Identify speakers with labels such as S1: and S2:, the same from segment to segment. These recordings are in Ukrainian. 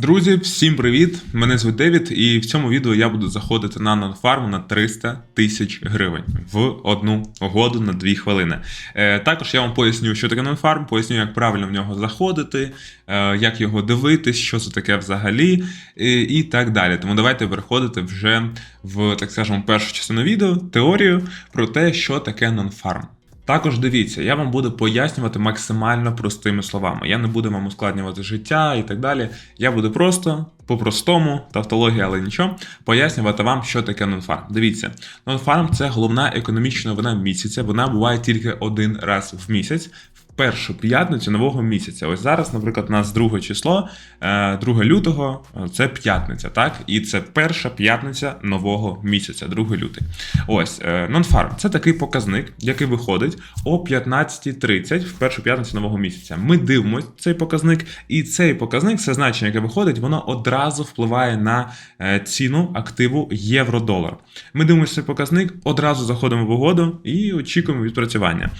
S1: Друзі, всім привіт! Мене звуть Девід, і в цьому відео я буду заходити на нонфарм на 300 тисяч гривень в одну угоду на 2 хвилини. Е, також я вам поясню, що таке нонфарм, поясню, як правильно в нього заходити, е, як його дивитись, що це таке взагалі, і, і так далі. Тому давайте переходити вже в, так скажемо, першу частину відео, теорію про те, що таке нонфарм. Також дивіться, я вам буду пояснювати максимально простими словами. Я не буду вам ускладнювати життя і так далі. Я буду просто по-простому, тавтологія, але нічого, пояснювати вам, що таке нонфарм. Дивіться, нонфарм це головна економічна новина місяця. Вона буває тільки один раз в місяць. Першу п'ятницю нового місяця. Ось зараз, наприклад, у нас друге число, е, 2 лютого, е, це п'ятниця, так? І це перша п'ятниця нового місяця, 2 лютий. Ось е, нонфарм це такий показник, який виходить о 15.30 в першу п'ятницю нового місяця. Ми дивимося цей показник, і цей показник, це значення, яке виходить, воно одразу впливає на е, ціну активу євро-долар. Ми дивимося показник, одразу заходимо в угоду і очікуємо відпрацювання.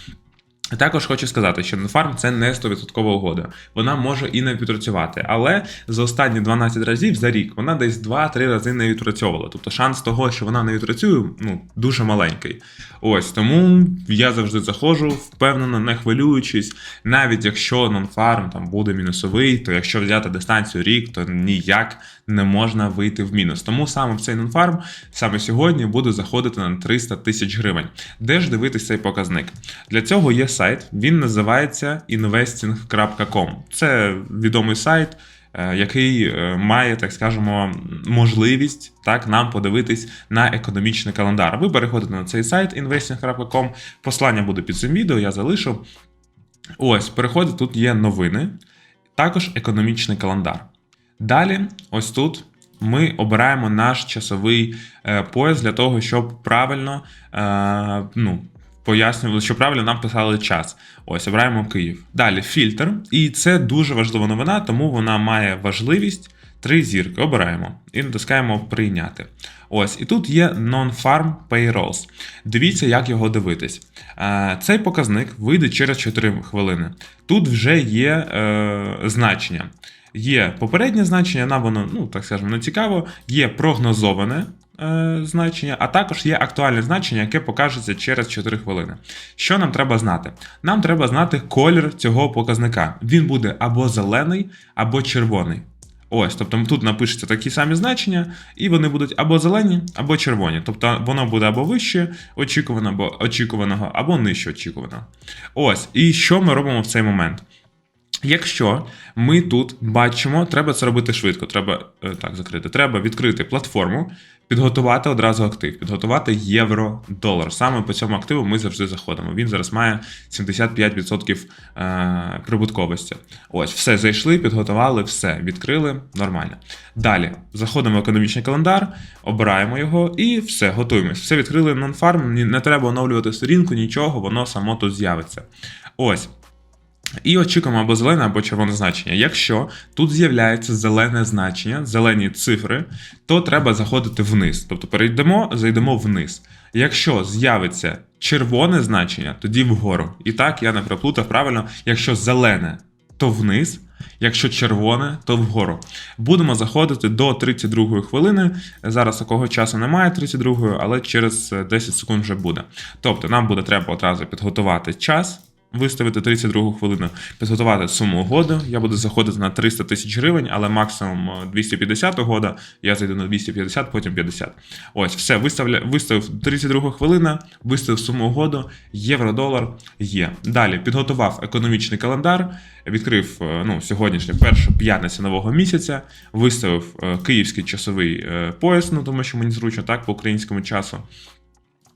S1: Також хочу сказати, що Нонфарм це не 100% угода. Вона може і не відпрацювати, але за останні 12 разів за рік вона десь 2-3 рази не відпрацьовувала. Тобто шанс того, що вона не відпрацює, ну дуже маленький. Ось тому я завжди заходжу, впевнено, не хвилюючись. Навіть якщо нонфарм там буде мінусовий, то якщо взяти дистанцію рік, то ніяк не можна вийти в мінус. Тому саме в цей нонфарм саме сьогодні буду заходити на 300 тисяч гривень. Де ж дивитись цей показник? Для цього є сайт, він називається investing.com. Це відомий сайт. е, Який е, має, так скажемо, можливість так нам подивитись на економічний календар. Ви переходите на цей сайт investing.com, Послання буде під цим відео, я залишу. Ось, переходите, тут є новини, також економічний календар. Далі, ось тут ми обираємо наш часовий е, пояс для того, щоб правильно ну, пояснювали, що правильно нам писали час. Ось, обираємо Київ. Далі фільтр. І це дуже важлива новина, тому вона має важливість. Три зірки обираємо і натискаємо прийняти. Ось, і тут є Non-Farm Payrolls. Дивіться, як його дивитись. Е, Цей показник вийде через 4 хвилини. Тут вже є е, значення. Є попереднє значення, нам воно, ну так скажемо, не цікаво, є прогнозоване значення, а також є актуальне значення, яке покажеться через 4 хвилини. Що нам треба знати? Нам треба знати колір цього показника. Він буде або зелений, або червоний. Ось, тобто тут напишуться такі самі значення, і вони будуть або зелені, або червоні. Тобто воно буде або вище очікуваного, очікуваного, або нижче очікуваного. Ось, і що ми робимо в цей момент? Якщо ми тут бачимо, треба це робити швидко. Треба е, так закрити. Треба відкрити платформу, підготувати одразу актив, підготувати євро-долар. Саме по цьому активу ми завжди заходимо. Він зараз має 75% е, прибутковості. Ось, все зайшли, підготували, все відкрили нормально. Далі заходимо в економічний календар, обираємо його і все, готуємось. Все відкрили нонфарм, не треба оновлювати сторінку, нічого, воно само тут з'явиться. Ось. І очікуємо або зелене, або червоне значення. Якщо тут з'являється зелене значення, зелені цифри, то треба заходити вниз. Тобто перейдемо, зайдемо вниз. Якщо з'явиться червоне значення, тоді вгору. І так я не переплутав правильно, якщо зелене, то вниз. Якщо червоне, то вгору. Будемо заходити до 32 хвилини. Зараз такого часу немає 32, але через е, 10 секунд вже буде. Тобто нам буде треба одразу підготувати час. Виставити 32 хвилину, підготувати суму угоди. Я буду заходити на 300 тисяч гривень, але максимум е, 250 угода. Я зайду на 250, потім 50. Ось, все, виставля, виставив 32 хвилина, виставив суму угоду, євро-долар є. Далі підготував економічний календар, відкрив е, ну, сьогоднішню першу п'ятницю нового місяця, виставив е, київський часовий е, пояс, ну тому що мені зручно так по українському часу.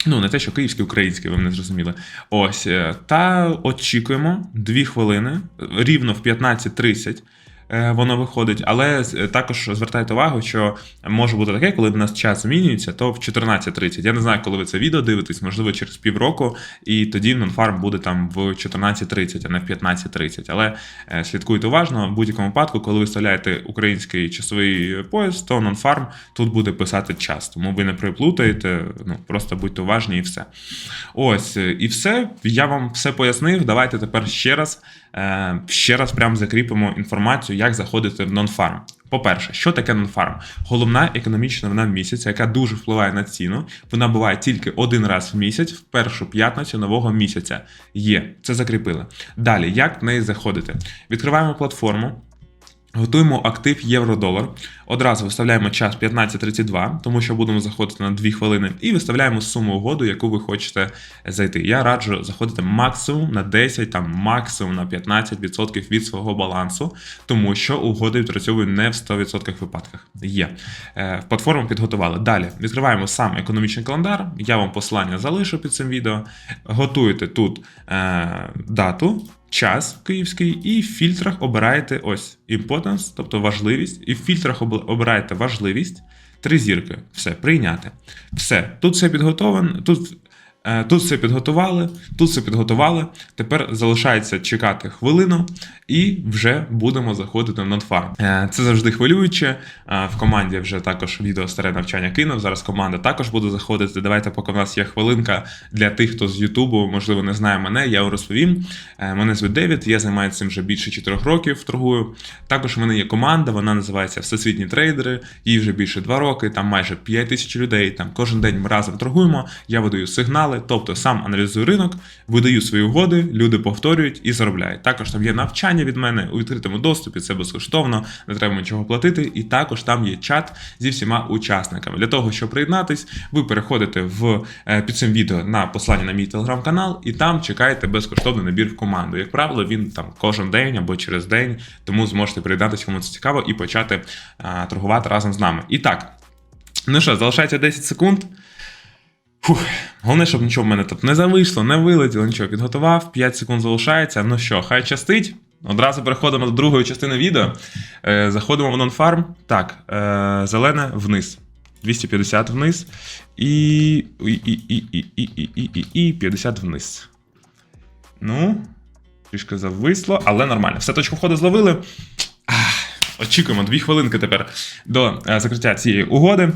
S1: Ну, не те, що київський, український, ви мене зрозуміли. Ось. е, Та очікуємо 2 хвилини, рівно в 15.30 е, воно виходить, але е, також звертайте увагу, що може бути таке, коли в нас час змінюється, то в 14.30. Я не знаю, коли ви це відео дивитесь, можливо, через півроку, і тоді нонфарм буде там в 14.30, а не в 15.30. Але е, слідкуйте уважно, в будь-якому випадку, коли ви вставляєте український часовий пояс, то нонфарм тут буде писати час. Тому ви не приплутаєте, ну просто будьте уважні і все. Ось, е, і все. Я вам все пояснив. Давайте тепер ще раз. е, Ще раз прям закріпимо інформацію, як заходити в нонфарм. По-перше, що таке нонфарм? Головна економічна новина місяця, яка дуже впливає на ціну. Вона буває тільки один раз в місяць, в першу п'ятницю нового місяця. Є, це закріпили. Далі, як в неї заходити? Відкриваємо платформу. Готуємо актив євро-долар. Одразу виставляємо час 15.32, тому що будемо заходити на 2 хвилини, і виставляємо суму угоду, яку ви хочете зайти. Я раджу заходити максимум на 10, там максимум на 15% від свого балансу, тому що угоди відпрацьовують не в 100% випадках. Є. Е, Платформу підготували. Далі відкриваємо сам економічний календар. Я вам посилання залишу під цим відео. Готуєте тут е, дату час київський, і в фільтрах обираєте ось importance, тобто важливість, і в фільтрах об- обираєте важливість, три зірки. Все, прийняти. Все, тут все підготовлено, тут. Е, Тут все підготували, тут все підготували. Тепер залишається чекати хвилину, і вже будемо заходити в нонфарм. Е, Це завжди хвилююче. Е, В команді вже також відео старе навчання кинув. Зараз команда також буде заходити. Давайте, поки в нас є хвилинка для тих, хто з Ютубу, можливо, не знає мене, я розповім. Мене звуть Девід, я займаюся цим вже більше 4 років торгую. Також в мене є команда, вона називається Всесвітні трейдери. Їй вже більше 2 роки, там майже 5 тисяч людей. Там кожен день ми разом торгуємо. Я видаю сигнали, тобто сам аналізую ринок, видаю свої угоди, люди повторюють і заробляють. Також там є навчання від мене у відкритому доступі, це безкоштовно, не треба нічого платити. І також там є чат зі всіма учасниками. Для того, щоб приєднатись, ви переходите в е, під цим відео на посилання на мій телеграм-канал, і там чекаєте безкоштовний набір в команду. Як правило, він там кожен день або через день, тому зможете приєднатися, кому це цікаво, і почати е, торгувати разом з нами. І так, ну що, залишається 10 секунд. Фух, Головне, щоб нічого в мене тут не завийшло, не вилетіло, нічого підготував, 5 секунд залишається. Ну що, хай частить. Одразу переходимо до другої частини відео. Е, заходимо в нонфарм. Так, е, зелене вниз. 250 вниз. І. і, і, і, і, і, і, і, і 50 вниз. Ну, трішки зависло, але нормально. Все точку входу зловили. Ах, очікуємо дві хвилинки тепер до е, закриття цієї угоди.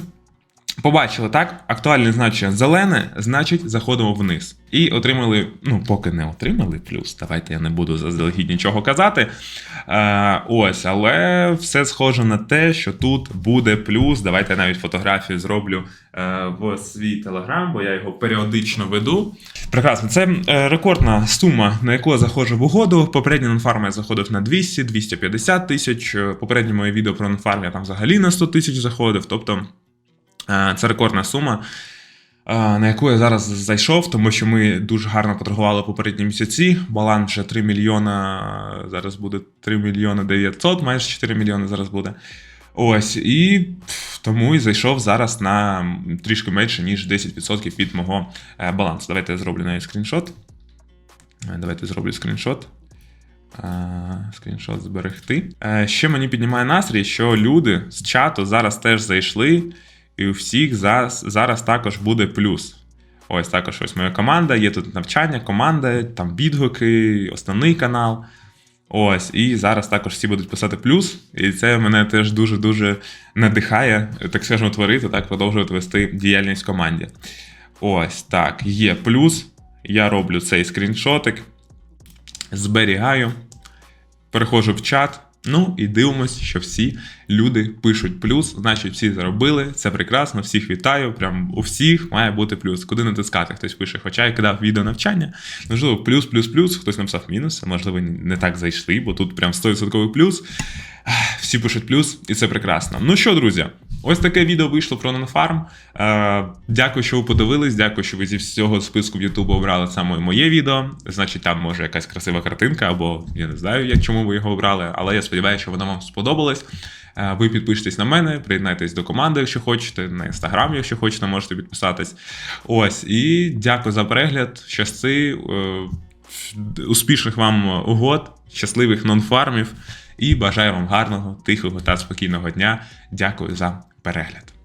S1: Побачили так, актуальне значення зелене, значить заходимо вниз. І отримали, ну, поки не отримали плюс. Давайте я не буду заздалегідь нічого казати. Е, ось, але все схоже на те, що тут буде плюс. Давайте я навіть фотографію зроблю е, в свій телеграм, бо я його періодично веду. Прекрасно, це е, рекордна сума, на яку я заходжу в угоду. Попередній нонфарм я заходив на 200-250 тисяч. Попереднє моє відео про нонфарм я там взагалі на 100 тисяч заходив. Тобто. Е, Це рекордна сума, е, на яку я зараз зайшов, тому що ми дуже гарно поторгували попередні місяці. Баланс вже 3 мільйона, зараз буде 3 мільйони 900, майже 4 мільйони зараз буде. Ось, і тому і зайшов зараз на трішки менше, ніж 10% від мого е, балансу. Давайте я зроблю навіть скріншот. Е, Давайте зроблю скріншот. Е, Скріншот зберегти. Е, Ще мені піднімає настрій, що люди з чату зараз теж зайшли, і у всіх зараз, зараз також буде плюс. Ось також ось моя команда, є тут навчання, команда, там відгуки, основний канал. Ось, і зараз також всі будуть писати плюс, і це мене теж дуже-дуже надихає, так скажемо, творити, так продовжувати вести діяльність в команді. Ось так, є плюс. Я роблю цей скріншотик, зберігаю, переходжу в чат. Ну і дивимось, що всі люди пишуть плюс, значить всі заробили. Це прекрасно, всіх вітаю. Прям у всіх має бути плюс. Куди натискати? Хтось пише, хоча я кидав відео навчання. Можливо, плюс, плюс, плюс, хтось написав мінус, а можливо, не так зайшли, бо тут прям 100% плюс. Всі пишуть плюс, і це прекрасно. Ну що, друзі, ось таке відео вийшло про нонфарм. Е, дякую, що ви подивились. Дякую, що ви зі всього списку в YouTube обрали саме моє відео. Значить, там може якась красива картинка, або я не знаю, як чому ви його обрали, але я сподіваюся, що воно вам сподобалось. Е, Ви підпишетесь на мене, приєднайтесь до команди, якщо хочете, на інстаграм, якщо хочете, можете підписатись. Ось, і дякую за перегляд. Щасти, е, успішних вам угод, щасливих нонфармів. І бажаю вам гарного, тихого та спокійного дня. Дякую за перегляд.